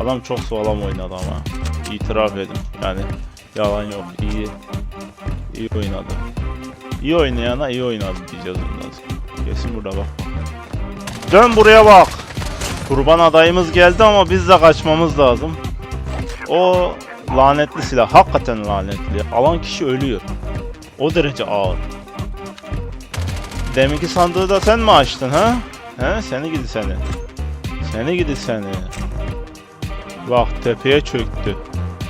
Adam çok sağlam oynadı ama. İtiraf edin. Yani yalan yok. İyi iyi oynadı. İyi oynayana iyi oynadı diyeceğiz bundan. Kesin burada bak. Dön buraya bak. Kurban adayımız geldi ama biz de kaçmamız lazım. O lanetli silah. Hakikaten lanetli. Alan kişi ölüyor. O derece ağır. Deminki sandığı da sen mi açtın ha? He seni gidi seni. Seni gidi seni. Bak tepeye çöktü.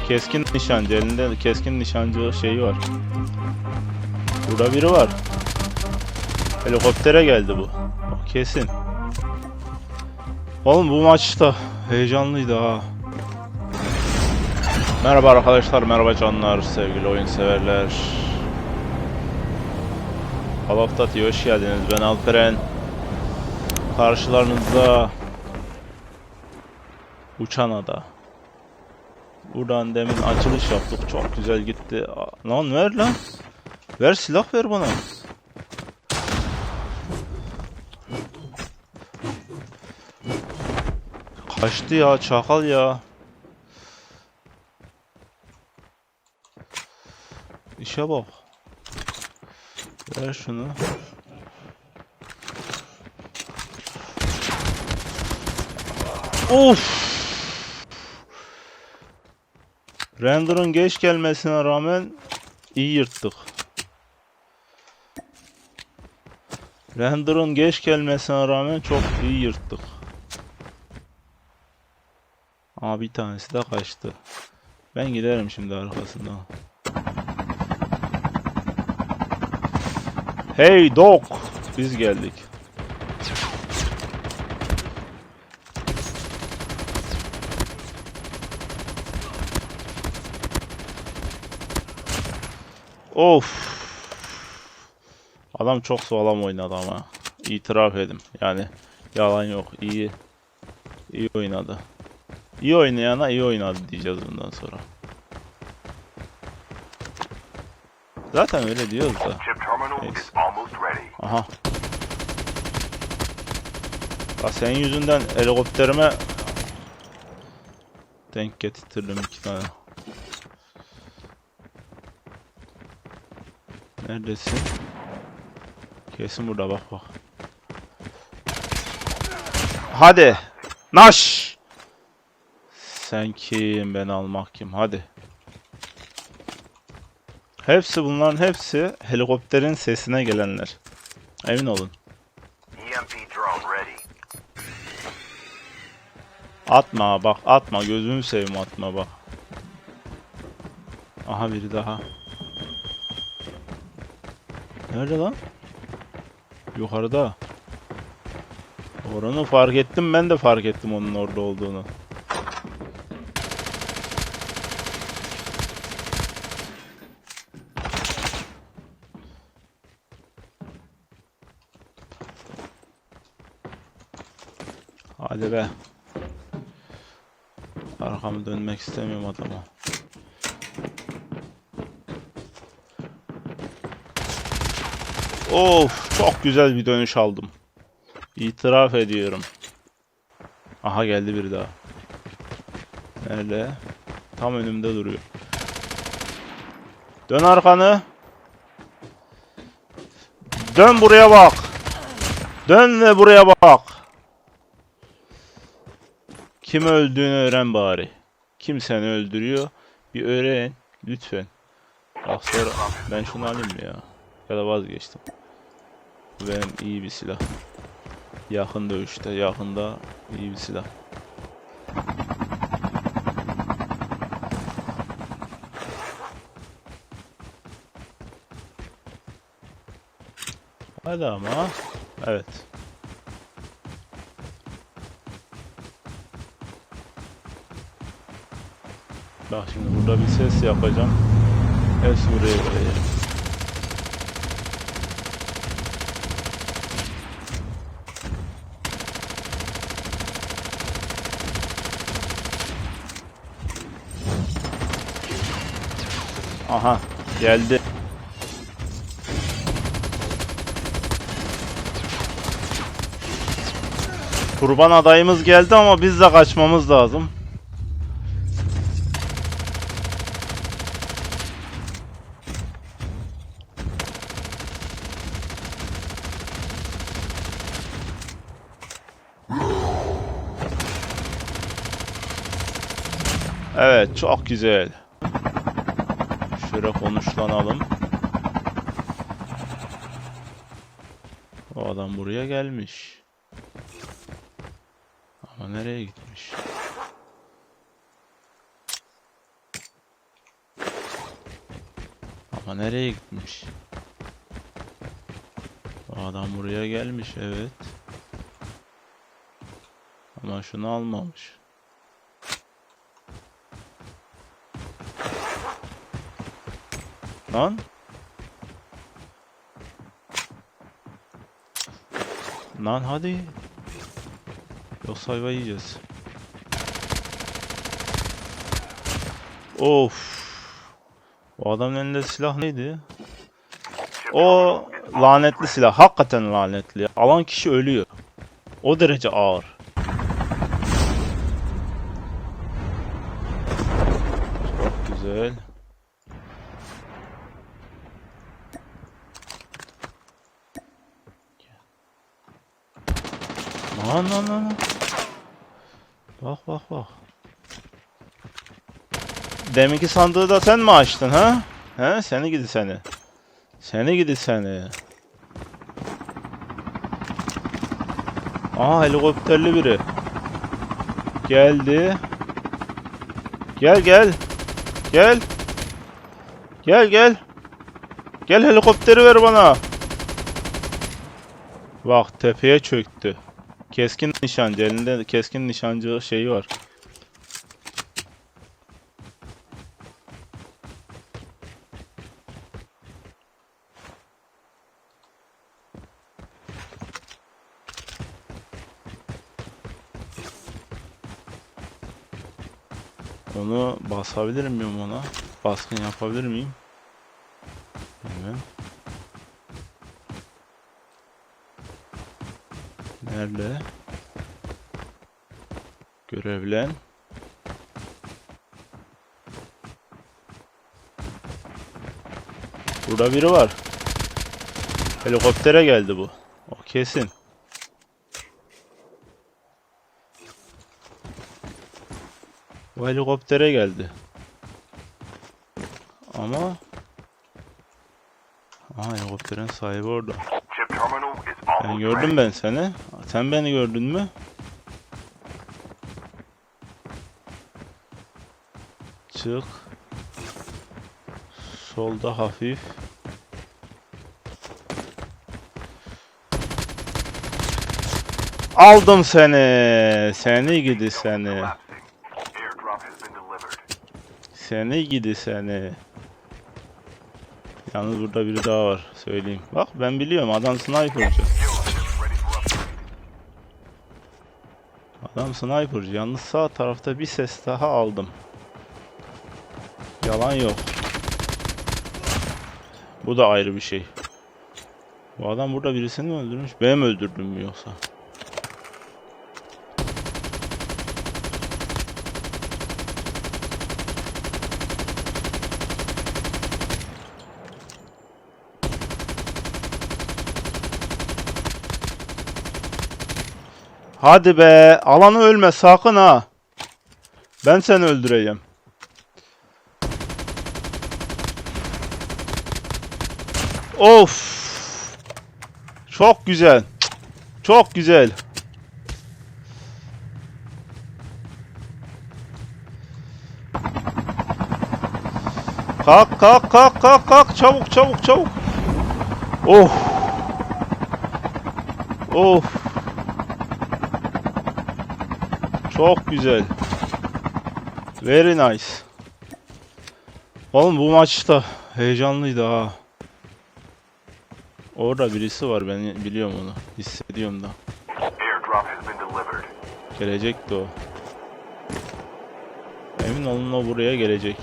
Keskin nişancı elinde keskin nişancı şeyi var. Burada biri var. Helikoptere geldi bu. O kesin. Oğlum bu maçta heyecanlıydı ha. Merhaba arkadaşlar, merhaba canlar, sevgili oyun severler. Call of Duty'ye hoş geldiniz. Ben Alperen. Karşılarınızda Uçan Ada. Buradan demin açılış yaptık. Çok güzel gitti. Lan ver lan. Ver silah ver bana. Kaçtı ya çakal ya. İşe bak. Ver şunu. Of. Render'ın geç gelmesine rağmen iyi yırttık. Render'ın geç gelmesine rağmen çok iyi yırttık. Ama bir tanesi de kaçtı. Ben giderim şimdi arkasından. Hey dog! Biz geldik. Of. Adam çok sağlam oynadı ama. İtiraf edin. Yani yalan yok. İyi iyi oynadı. İyi oynayana iyi oynadı diyeceğiz bundan sonra. Zaten öyle diyoruz da. Neyse. Aha. Ya senin yüzünden helikopterime denk getirdim iki tane. Neredesin? Kesin burada bak bak. Hadi. Naş. Sen kim ben almak kim hadi. Hepsi bunların hepsi helikopterin sesine gelenler. Emin olun. E. Atma bak atma gözünü seveyim atma bak. Aha biri daha. Nerede lan? Yukarıda. Oranı fark ettim ben de fark ettim onun orada olduğunu. Hadi be. Arkamı dönmek istemiyorum adama. Of çok güzel bir dönüş aldım. İtiraf ediyorum. Aha geldi biri daha. Nerede? Tam önümde duruyor. Dön arkanı. Dön buraya bak. Dön ve buraya bak. Kim öldüğünü öğren bari. Kim seni öldürüyor? Bir öğren. Lütfen. Bak sonra ben şunu alayım ya? Ya da vazgeçtim. Benim iyi bir silah. Yakın dövüşte, yakında iyi bir silah. Hadi ama. Evet. Bak şimdi burada bir ses yapacağım. Hepsi buraya gelecek. Aha geldi. Kurban adayımız geldi ama biz de kaçmamız lazım. Evet çok güzel. Şöyle konuşlanalım. O adam buraya gelmiş. Ama nereye gitmiş? Ama nereye gitmiş? O adam buraya gelmiş evet. Ama şunu almamış. Lan. Lan hadi. Yoksa ayva yiyeceğiz. Of. O adamın elinde silah neydi? O lanetli silah. Hakikaten lanetli. Alan kişi ölüyor. O derece ağır. Çok güzel. Lan lan lan. Bak bak bak. Deminki sandığı da sen mi açtın ha? He seni gidi seni. Seni gidi seni. Aha helikopterli biri. Geldi. Gel gel. Gel. Gel gel. Gel helikopteri ver bana. Bak tepeye çöktü. Keskin nişancı elinde keskin nişancı şeyi var. Onu basabilir miyim ona? Baskın yapabilir miyim? Hemen. Nerede? Görevlen. Burada biri var. Helikoptere geldi bu. O kesin. Bu helikoptere geldi. Ama Aha helikopterin sahibi orada. Ben gördüm ben seni. Sen beni gördün mü? Çık. Solda hafif. Aldım seni. Seni gidi seni. Seni gidi seni. Yalnız burada biri daha var. Söyleyeyim. Bak ben biliyorum adam sniperci. Adam sniperci. Yalnız sağ tarafta bir ses daha aldım. Yalan yok. Bu da ayrı bir şey. Bu adam burada birisini mi öldürmüş? Benim öldürdüm mü yoksa? Hadi be, alanı ölme sakın ha. Ben seni öldüreceğim. Of. Çok güzel. Çok güzel. Kalk kalk kalk kalk kalk çabuk çabuk çabuk. Of. Of. Çok güzel. Very nice. Oğlum bu maçta heyecanlıydı ha. Orada birisi var ben biliyorum onu. Hissediyorum da. Gelecekti o. Emin olun o buraya gelecek.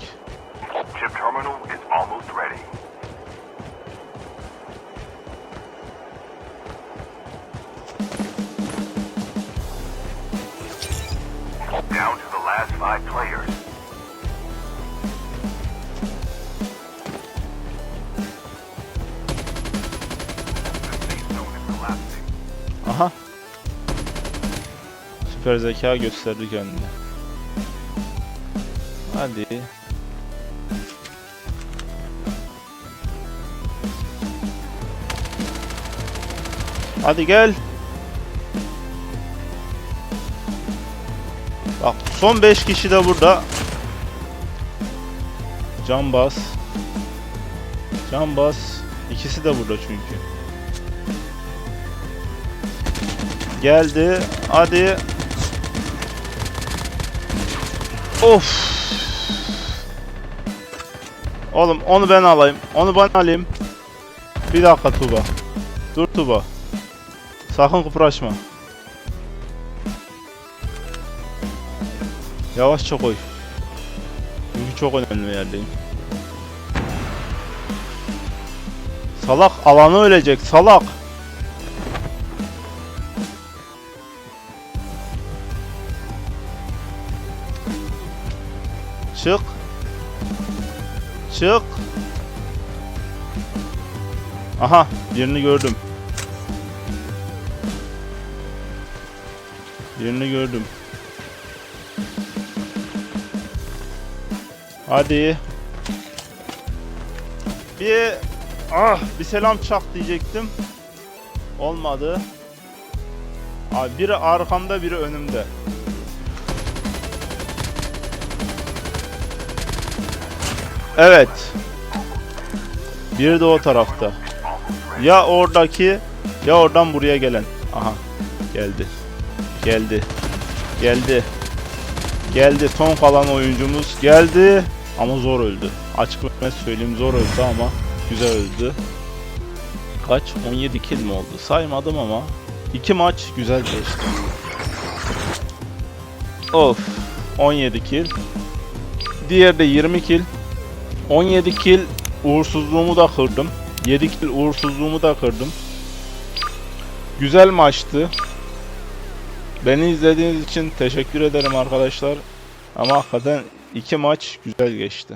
Five players. Aha. Süper zeka gösterdi kendini. Hadi. Hadi gel. Son 5 kişi de burada. Can bas. Can. İkisi de burada çünkü. Geldi. Hadi. Of. Oğlum onu ben alayım. Onu ben alayım. Bir dakika Tuba. Dur Tuba. Sakın kıpraşma. Yavaşça koy. Çünkü çok önemli bir yerdeyim. Salak alanı ölecek salak. Çık. Çık. Aha birini gördüm. Birini gördüm. Hadi. Bir ah bir selam çak diyecektim. Olmadı. Abi biri arkamda biri önümde. Evet. Biri de o tarafta. Ya oradaki ya oradan buraya gelen. Aha. Geldi. Geldi. Geldi. Geldi. Son kalan oyuncumuz geldi. Ama zor öldü. Açık ve söyleyeyim zor öldü ama güzel öldü. Kaç? 17 kill mi oldu? Saymadım ama. iki maç güzel geçti. Of. 17 kill. Diğer de 20 kill. 17 kill uğursuzluğumu da kırdım. 7 kill uğursuzluğumu da kırdım. Güzel maçtı. Beni izlediğiniz için teşekkür ederim arkadaşlar. Ama hakikaten iki maç güzel geçti.